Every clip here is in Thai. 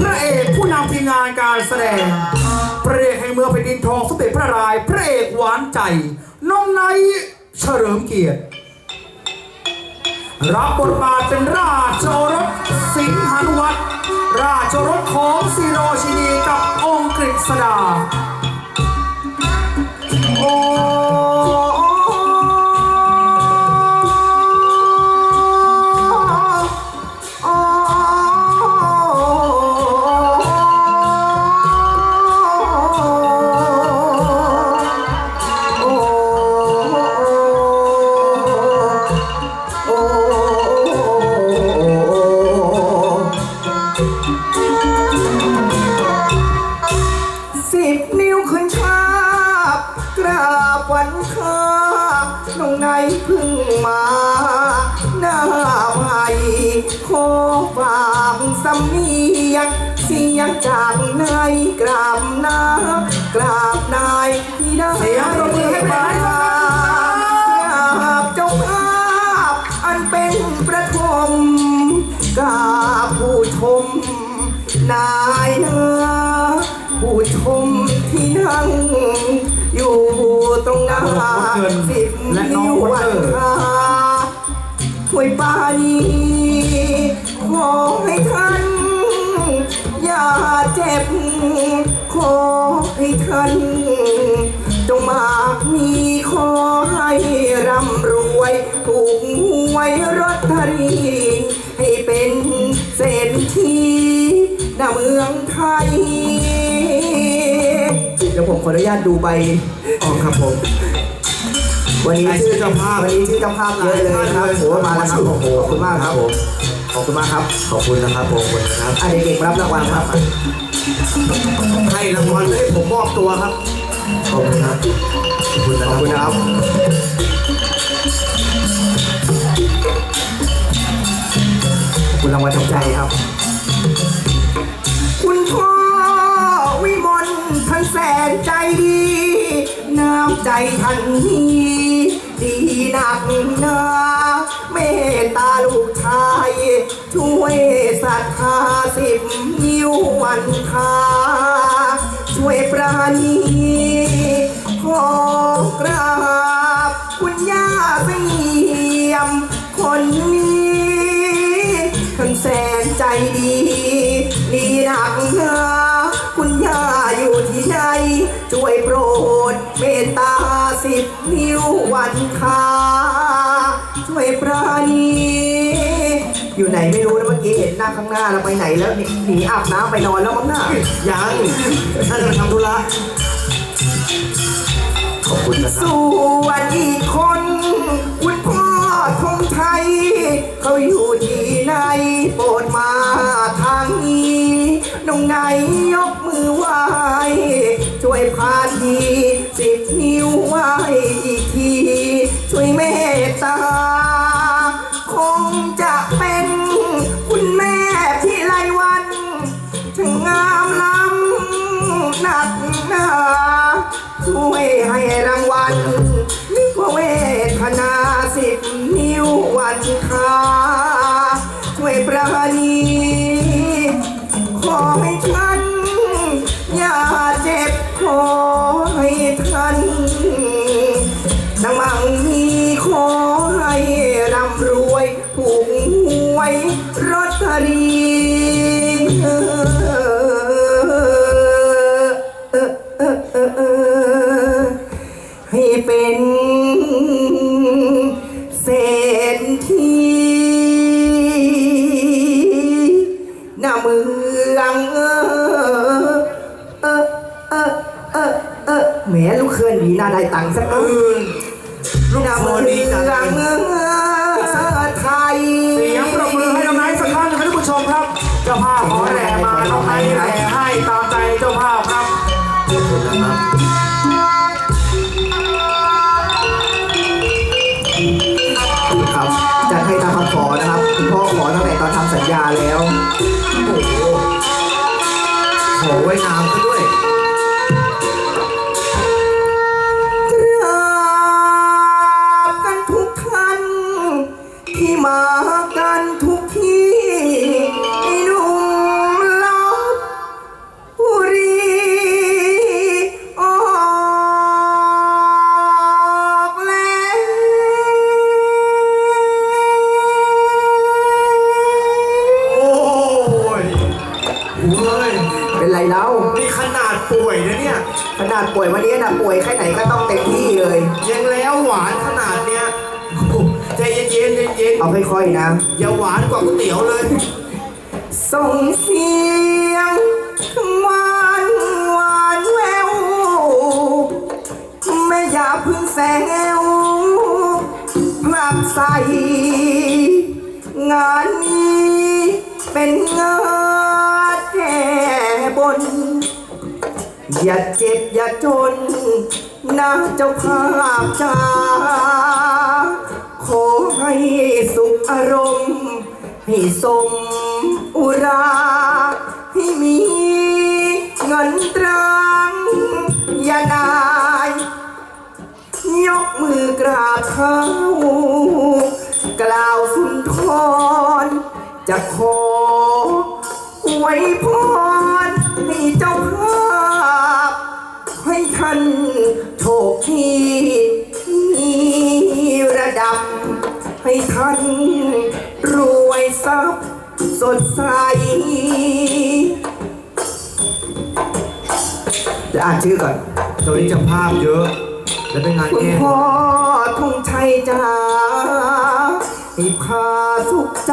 พระเอกผู้นำทีมงานการแสดง พระเอกแห่งเมืองแผ่นดินทองสมเด็จพระรายพระเอกหวานใจ น้องไนท์เฉลิมเกียรติ รับบทบาทเป็นราชโอรสสิงหานุวัตรราชโอรสของซีโรชินีกับองค์กฤษดาโอ้ ราบนายที่ได้เสียงปรบมือให้เป็นนายสักครั้งกราบเจ้าภาพอันเป็นประทมกราบผู้ชม นายเนื้อผู้ชมที่นั่ง อยู่ตรงหน้าเงินสิบและน้องนิ้ววอวัเตนอร์คาถ้วยปานีขอให้ท่านอย่า เจ็บ ขอให้ท่านจงมากมีขอให้ร่ำรวย ถูกหวยรถตอรี ให้เป็นเศรษฐีณเมืองไทย เดี๋ยวผมขออนุญาตดูใบออกครับผม วันนี้ชื่อเจ้าภาพวันนี้ชื่อเจ้าภาพเยอะเลยนะครับโอ้มาแล้วครับโอ้โหขอบคุณมากครับผม อบคุณมากครับ ขอบคุณนะครับผมขอบคุณนะครับอะเด็กๆรับรางวัลครับให้รางวัลให้ผมมอบตัวครับ ขอบคุณครับ ขอบคุณนะขคอบรับคุณนะครับขอบคุณรางวัลทางใจครับ คุณพ่อวิมลท่านแสนใจดี น้ำใจท่านนี้ดีหนักหนาเมตตาลูกชาย ช่วยศรัทธาสิบนิ้ววันคาช่วยปราณีขอกราบคุณย่าเสียม คนนี้ท่านแสนใจดีดีหนักหนาคุณย่าอยู่ที่ไหนช่วยโปรดเมตตาสิบนิ้ววันคาช่วยปราณี อยู่ไหนไม่รู้นะเมื่อกี้เห็นหน้าข้างหน้าแล้วไปไหนแล้วหนีหนีอาบน้ำไปนอนแล้วมั้งหน้ายังท่านจะไปทำธุระขอบคุณนะครับ ส่วนอีกคน คุณพ่อธงไทย เขาอยู่ที่ไหนโปรดมาทางนี้น้องไหนยกมือไหว้ช่วยพาทีสิบนิ้วไหว้ ขอให้ท่าน อย่าเจ็บขอให้ท่านดังมังมีขอให้ร่ำรวยถูกหวยรถตอรี หน้าเมืองเออเออเออเออเออแหมลูกเคลื่อนหนีหน้าได้ตังค์สักเอเอออลูกหน้าคอเมืองดีจังเลยไทยเสียงปรบมือให้น้องไนท์สักครั้งหนึงครับท่านผู้ชมครับ เจ้าภาพขอแหล่มาน้องไนท์แหล่ให้ตามใจเจ้าภาพครับขอบคุณนะครับครับ ไว้งามซะด้วยกราบกันทุกท่าน ที่มากันทุกที่ไนุ่มลบบุรีออกแล้ว โอ้ยโอ้ย เป็นไรแล้วนี่ขนาดป่วยนะเนี่ย ขนาดป่วยวันนี้นะป่วยแค่ไหนก็ต้องเต็มที่เลยยังแล้วหวานขนาดเนี้ยโอ้โหใจเย็นๆเย็นเอาค่อยๆนะ ๆอย่าหวานกว่าก๋วยเตี๋ยวเลย ส่งเสียงหวานหวานแววไม่อย่าเพึ่งแซวพลักใสงานนี้เป็นงานแก้ บน อย่าเจ็บอย่าจนนะเจ้าภาพจ้าขอให้สุขอารมณ์ ให้สมอุรา ให้มีเงินตรังอย่านาย ยกมือกราบเท้ากล่าวสุนทรจะขอไว้พร ให้เจ้าภาพ ให้ท่านโชคดีมีระดับ ให้ท่านรวยทรัพย์สดใสจะอ่านชื่อก่อน ตอนนี้เจะภาพเยอะ แล้วเป็นงานคุณแก้พ่อธงชัยจ้า ให้พาสุขใจ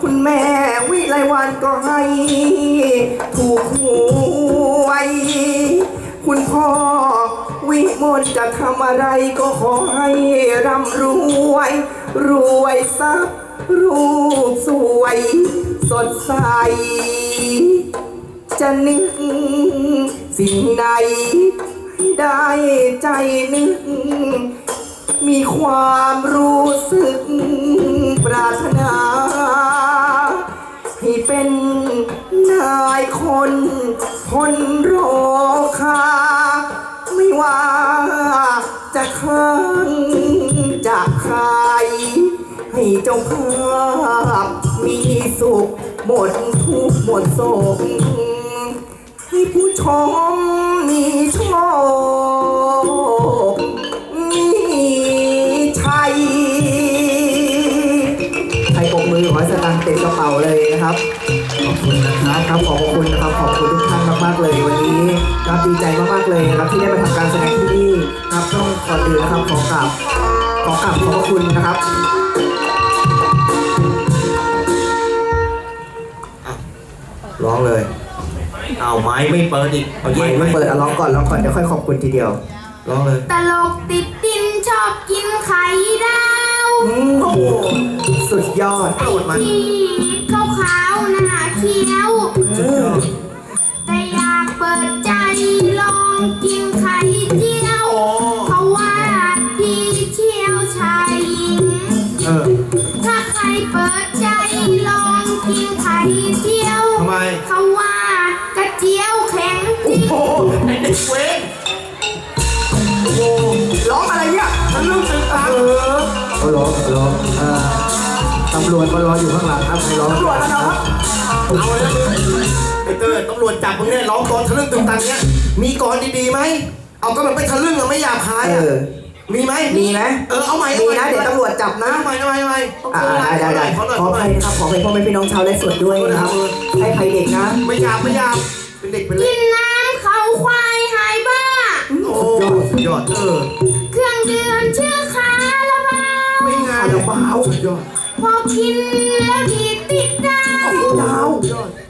คุณแม่วิไลวันก็ให้ ถูกหวย คุณพ่อวิมลจะทำอะไรก็ขอให้ร่ำรวย รวยทรัพย์รูปสวย สดใส จะนึกสิ่งใดให้ได้ใจนึก มีความรู้สึกปรารถนาให้เป็นนายคนคนโรคา ไม่ว่าจะค้างจะใคร ให้เจ้าภาพมีสุขหมดทุกข์หมดโศกให้ผู้ชมมีโชค เต็มกระเป๋าเลยนะครับ ขอบคุณนะครับครับขอบคุณนะครับ ขอบคุณทุกท่านมากๆเลย วันนี้ครับดีใจมากๆเลยนะครับที่ได้มาทำการแสดงที่นี่ครับต้องก่อนอื่นนะครับขอกราบขอกราบขอบพระคุณนะครับร้องเลยเอาไม้ไม่เปิดอีกเอาไม่เย็นไม่ไม่เปิเปิดดอะร้องก่อนร้องก่อนเดี๋ยวค่อยขอบคุณทีเดียว ร้องเลย ตลกติดดินชอบกินไข่ดาวอืมโอ้โห สุดยอดโปรดมัน ที่ขาวขาวๆหน้าเขียวอืมแต่อยากเปิดใจลองกินไข่เจียวโอ้เขาว่าพี่เชี่ยวชายหญิง เออำรวจมารออยู่ข้างหลังครับใครร้องตำรวจแล้วนะครับเอาเลยมึงไอเตอร์ตำรวจจับมึงเนี่ยร้องกรทะลึ่งตึงตังเนี่ยมีกรดีๆไหมเอาก็แบบไม่ทะลึ่งอะไม่หยาบคายเออะอมีไหมมีไหมเออเอาใหม่มีนะเดี๋ยวตำรวจจับนะเอาใหม่เอาใหม่เอาใหม่อ่าได้ได้ได้ขอหน่อยขอขออหน่ภัอยยนะครับขออภัยพ่อแม่พี่น้องชาวและสดด้วยนะครับให้ใครเด็กนะไม่หยาบไม่หยาบเป็นเด็กเป็นเล็กิกนน้ำเขาควายหายบ้าโอ้สุดยอดเออเครื่องดื่มชื่อคาราบาวไม่งานคาราบาวสุดยอด พอกินแล้วดีติดดาวติดดาว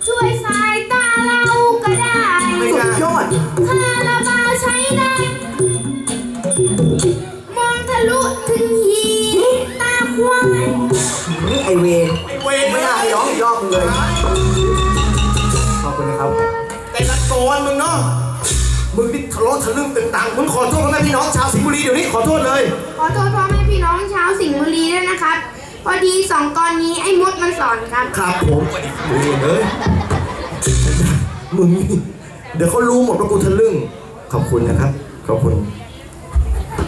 ช่วยสายตาเราก็ได้สุดยอดคาราบาวใช้ได้ มองทะลุถึงหีตาควายไอเวนไอ้เวรไม่ไม่น่าได้ให้ร้องอีกรอบหนึงเลย ขอบคุณนะครับ แต่ละกรมึงเนาะมึงนี่ทะเลาะทะลึ่งตึงตังมึงขอโทษพ่อแม่พี่น้องชาวสิงห์บุรีเดี๋ยวนี้ขอโทษเลย ขอโทษพ่อแม่พี่น้องชาวสิงห์บุรีด้วยนะครับ พอดีสองกรนี้ไอ้มดมันสอนครับครับผมดูเลยมึงนี่เดี๋ยวเขารู้หมดว่ากูทะลึ่ง ขอบคุณนะครับ ขอบคุณ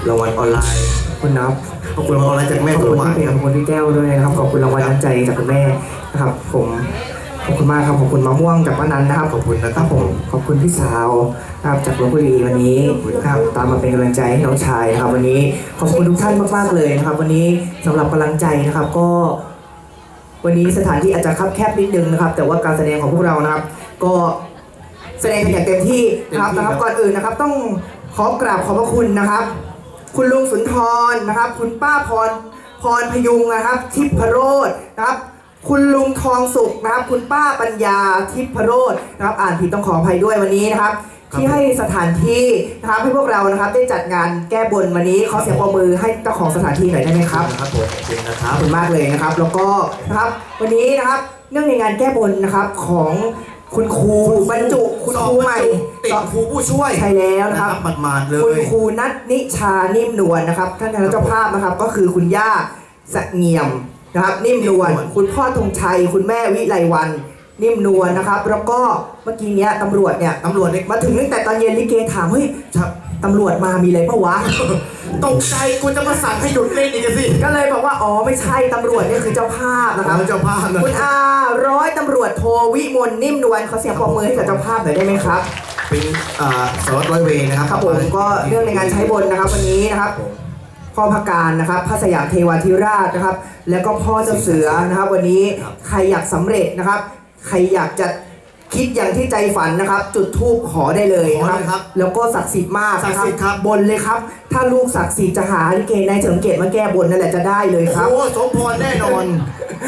รางวัลออนไลน์ขอบคุณนะครับขอบคุณรางวัลออนไลน์จากแม่ขอบตัวคุณหวานพี่เอกขอบคุณพี่แก้วด้วยนะครับ ขอบคุณรางวัลน้ำใจจากคุณแม่นะครับ ผม ขอบคุณมากครับขอบคุณมะม่วงจากป้านันนะครับขอบคุณนะคครัรับบผผมมขอบคุณพี่สาวนะครับจากลบบุรีวันนี้นะครับตามมาเป็นกำลังใจให้น้องชายนะครับ วันนี้ขอบคุณทุกท่านมากๆเลยนะครับ วันนี้สำหรับกำลังใจนะครับ ก็ วันนี้สถานที่อาจจะคับแคบนิดนึงนะครับ แต่ว่าการแสดงของพวกเรานะครับ ก็แสดงกันอย่างเต็มที่นะครับเต็มที่นะครับครับก่อนอื่นนะครับ ต้องขอกราบขอบพระคุณนะครับ คุณลุงสุนทรนะครับ คุณป้าพรพรพยุงนะครับ ทิพโรจน์นะครับ คุณลุงทองสุขนะครับ คุณป้าปัญญาทิพโรจน์นะครับ อ่านผิดต้องขออภัยด้วยวันนี้นะครับ ที่ให้สถานที่นะครับให้พวกเรานะครับ ได้จัดงานแก้บนวันนี้ขอเสียงปรบมือให้เจ้าของสถานที่หน่อยได้ไหมครับ ครับผมขอบคุณนะครัขบ อบคุณมากเลยนะครับ แล้วก็นะครับวันนี้นะครับเนื่องในงานแก้บนนะครับของคุณครูบรรจุคุณครูใหม่ติดครูผู้ช่วยใช่แล้วนะครับ หมาดๆเลคุณย ครูนัทนิชานิ่มนวลนะครับท่านคณะเจ้าภาพนะครับ ก็คือคุณย่าสะเงียม นะครับนิ่มนวลนิ่มนวลคุณพ่อธงชัย คุณแม่วิไลวัน นิ่มนวลนะครับ แล้วก็เมื่อกี้เนี้ยตำรวจเนี่ยตำรวจเนี่ยมาถึงตั้งแต่ตอนเย็นลิเกถามเฮ้ยครับตำรวจมามีอะไรปะวะ ตกใจกูจะมาสั่งให้หยุดเล่นอีกอะสิ ก็เลยบอกว่า อ๋อ ไม่ใช่ตำรวจเนี่ยคือเจ้าภาพนะครับเจ้าภาพนะคุณอาร้อยตำรวจโทวิมลนิ่มนวลเขาเสียงปรบมือให้กับเจ้าภาพหน่อยได้ไหมครับ เป็นอ่าสารวัตรร้อยเวรนะครับครับผมก็เรื่องในงานใช้บนนะครับวันนี้นะครับ พ่อพการนะครับพระสยามเทวาธิราชนะครับ แล้วก็พ่อเจ้าเสือนะครับ วันนี้ใครอยากสำเร็จนะครับ ใครอยากจะคิดอย่างที่ใจฝันนะครับ จุดธูปขอได้เลยนะขอเลยครับ แล้วก็ศักดิ์สิทธิ์มากศักดิ์สิทธิ์ครับบนเลยครับ ถ้าลูกศักดิ์สิทธิ์จะหาลิเกในายเฉลิมเกียรติมาแก้บนนั่นแหละจะได้เลยครับโอ้สมพรแน่นอน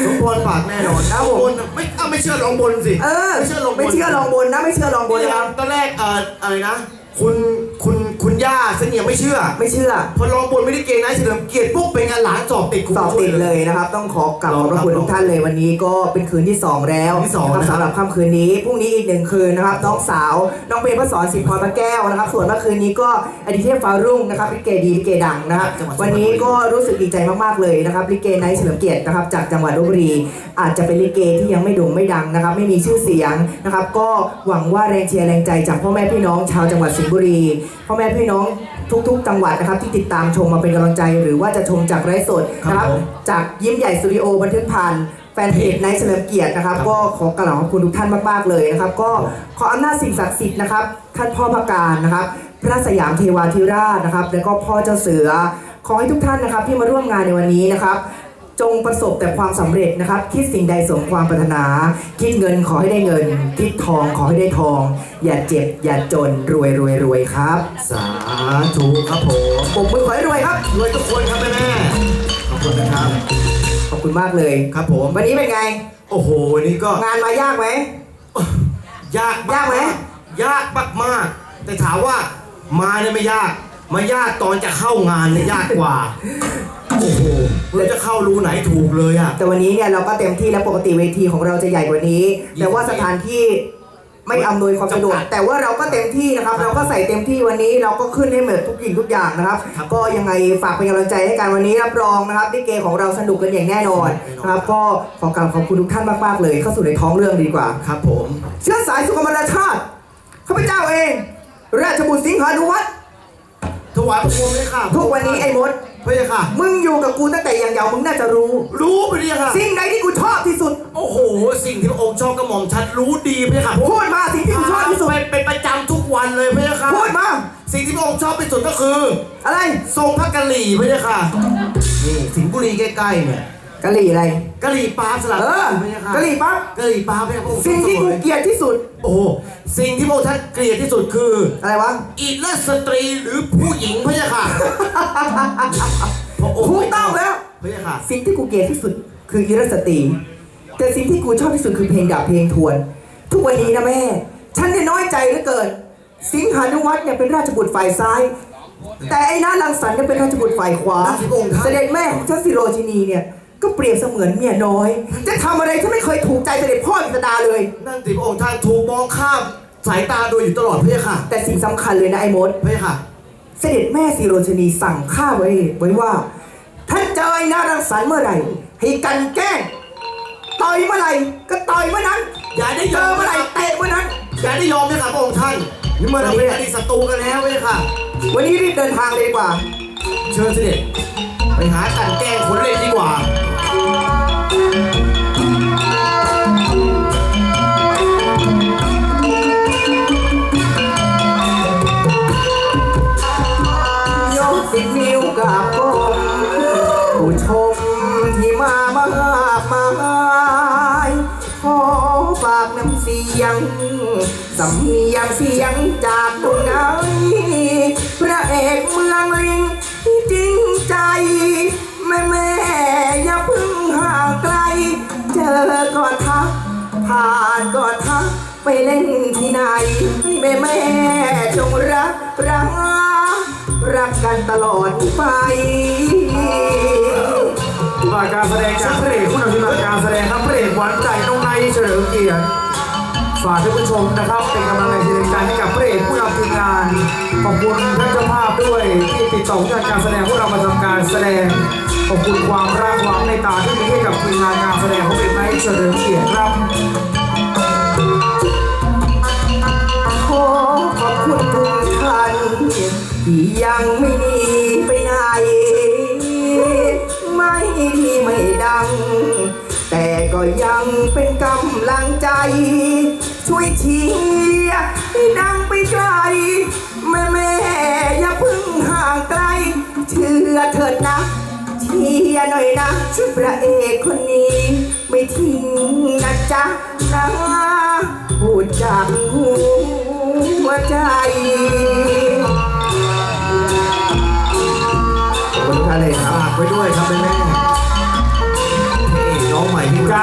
สมพรปากแน่นอนครับผมบนไม่อ้าวไม่เชื่อลองบนสิเออไม่เชื่อลองบนไม่เชื่อลองบนนะไม่เชื่อลองบนนี่นะคครัรับบตอนแรกเอ่ออะไรนะ คุณคุณ คุณย่าเสงี่ยมไม่เชื่อ ไม่เชื่อ พอลองบนไม่ได้เกณฑ์นะเฉลิมเกียรติปุ๊บเป็นงานหลานสอบติดครูสอบผู้ช่วติดเลยนะครับ ต้องขอกราบขอบพระคุณทุกท่านเลยวันนี้ก็เป็นคืนที่ 2 แล้วคืนที่สองนะครับนะครับสำหรับค่ำคืนนี้พรุ่งนี้อีกหนึ่งคืนนะครับน้องสาวน้องเบนพระสอนสิบพรพระแก้วนะครับ ส่วนเมื่อคืนนี้ก็อดิเทพฟ้ารุ่งนะครับลิเกดีลิเกดังนะครับจังหวัดวันนี้ก็รู้สึกดีใจมากๆเลยนะครับลิเกไนท์เฉลิมเกียรตินะครับจากจังหวัดลบบุรี อาจจะเป็นลิเกที่ยังไม่โด่งไม่ดังนะครับ ไม่มีชื่อเสียงนะครับ ก็หวังว่าแรงเชียร์แรงใจจากพ่อแม่พี่น้องชาวจังหวัดสิงห์บุรีพ่อแม่พี่น้องทุก ๆ จังหวัดนะครับ ที่ติดตามชมมาเป็นกำลังใจ หรือว่าจะชมจากไลฟ์สดนะครับครับผมจากยิ้มใหญ่สตูดิโอบันทึกผ่านแฟนเพจไนท์เฉลิมเกียรตินะครับ ครับ ก็ขอกล่าวขอบคุณทุกท่านมากๆเลยนะครับ ก็ขออำนาจสิ่งศักดิ์สิทธิ์นะครับ ท่านพ่อพระการนะครับ พระสยามเทวาธิราชนะครับ แล้วก็พ่อเจ้าเสือขอให้ทุกท่านนะครับที่มาร่วมงานในวันนี้นะครับ จงประสบแต่ความสำเร็จนะครับ คิดสิ่งใดสมความปรารถนา คิดเงินขอให้ได้เงิน คิดทองขอให้ได้ทอง อย่าเจ็บ อย่าจนรวยรวยรวยครับ สาธุครับผมปรบมือขอให้รวยครับรวยทุกคนครับแม่แม่ขอบคุณนะครับ ขอบคุณมากเลยครับผมวันนี้เป็นไง โอ้โหวันนี้ก็งานมายากไหมยากยากไหมยากมากมากๆแต่ถามว่ามาเนี่ยไม่ยากมายากตอนจะเข้างานเนี่ยยากกว่าโอ้โห เราจะเข้ารูไหนถูกเลยอะ แต่วันนี้เนี่ยเราก็เต็มที่แล้วปกติเวทีของเราจะใหญ่กว่านี้ แต่ว่าสถานที่ไม่อำนวยความสะดวกจำกัดแต่ว่าเราก็เต็มที่นะครับ เราก็ใส่เต็มที่วันนี้เราก็ขึ้นให้เหมือนทุกสิ่งทุกอย่างนะครับครับก็ยังไงฝากเป็นกำลังใจให้กันวันนี้รับรองนะครับลิเกของเราสนุกกันอย่างแน่นอนนะครับก็ขอกราบขอบคุณทุกท่านมากๆเลยเข้าสู่ในท้องเรื่องดีกว่าครับผม เชื้อสายสุกรรมราชาติข้าพเจ้าเอง ราชบุตรสิงหานุวัฒน์ถวายพระพรหมเลยค่ะทุกวันนี้ไอ้มด พระยาค่ะ มึงอยู่กับกูตั้งแต่ยังเยาว์มึงน่าจะรู้ รู้พระยาค่ะ สิ่งใดที่กูชอบที่สุด โอ้โห สิ่งที่พระองค์ชอบกระหม่อมชัดรู้ดีพระยาค่ะพูดมาสิ่งที่กูชอบที่สุด เป็นเป็นประจำทุกวันเลยพระยาค่ะ พูดมา สิ่งที่พระองค์ชอบที่สุดก็คือ อะไร ทรงพระกะหรี่พระยาค่ะ นี่สิงห์บุรีใกล้ๆเนี่ย กะหรี่อะไร กะหรี่ปั๊บสลับเออพระยาค่ะกะหรี่ปั๊บกะหรี่ปั๊บพระยาค่ะพระองค์สิ่งที่กูเกลียดที่สุด โอ้โหสิ่งที่พระองค์ท่านเกลียดที่สุดคือ อะไรวะอีเลสตรีหรือผู้หญิงพระยาค่ะพระองค์ถูกต้องแล้วพระยาค่ะ สิ่งที่กูเกลียดที่สุดคืออิรสตรี แต่สิ่งที่กูชอบที่สุดคือเพลงดาบเพลงทวน ทุกวันนี้นะแม่ ฉันเนี่ยน้อยใจเหลือเกิน สิงหานุวัฒน์เนี่ยเป็นราชบุตรฝ่ายซ้ายแต่ไอ้น้าลังสรรค์เนี่ยเป็นราชบุตรฝ่ายขวาราชบุตรครับเสด็จแม่ของเจ้าสิโรชินีเนี่ย ก็เปรียบเสมือนเมียน้อย จะทำอะไรฉันไม่เคยถูกใจเสด็จพ่ออิสดาเลย นั่นสิพระองค์ท่านถูกมองข้ามสายตาโดยอยู่ตลอดพระยาค่ะแต่สิ่งสำคัญเลยนะไอ้มด พระยาค่ะ เสด็จแม่สีโรชนีสั่งข้าไว้ ไว้ว่าท่านเจอไอ้นารังสรรค์เมื่อไหร่ ให้กลันแกล้งต่อยเมื่อไหร่ ก็ต่อยเมื่อนั้นอย่าได้เจยออมเมื่อไหร่เตะเมื่อนั้น อย่าได้ยอมเลยค่ะพระองค์ท่านนี่เมื่อเราเป็นอดีตศัตรูกันแล้วพระยาค่ะ วันนี้รีบเดินทางเลยดีกว่า เชิญเสด็จไปหากันแกล้งคนเล่นดีกว่า ยขอฝากน้ำเสียงสำเนียงเสียงจากตรงไหนพระเอกเมืองลิงที่จริงใจ แม่แม่อย่าพึ่งห่างไกล เจอก็ทัก ผ่านก็ทัก ไปเล่นที่ไหนแม่แม่จงรักรักรักกันตลอดไปมาการแสดงจากพระเอกผู้นำทีมาการแสดงครับพระเอกหวานใจน้องไนเฉลิมเกียรติ ฝากท่านผู้ชมนะครับเป็นกำลังใจใจให้กับพระเอกผู้นำทีมงาน ขอบคุณท่านเจ้าภาพด้วยที่ติดต่อผู้จัดการแสดงพวกเรามาทำการแสดง ขอบคุณความรักความเมตาที่มีให้กับทีมงานการแสดงของเอกไนท์เฉลิมเกียรติครับขอขอบคุณทุกท่านที่ยังไม่หนีไปไหน ไม่ที่ไม่ดัง แต่ก็ยังเป็นกำลังใจ ช่วยเชียร์ให้ดังไปไกล แม่แม่อย่าพึ่งห่างไกล เชื่อเถิดนะ เชียร์หน่อยนะพระเอกคนนี้ ไม่ทิ้งนะจ๊ะนะพูดจากหัวใจครับฝากไว้ร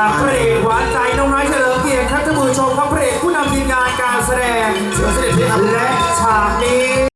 งเปรกหวานใจน้องน้อยเฉลิมเกียรติครับท่านผู้ชมครับ การแสดงเสด็จพี่และฉากนี้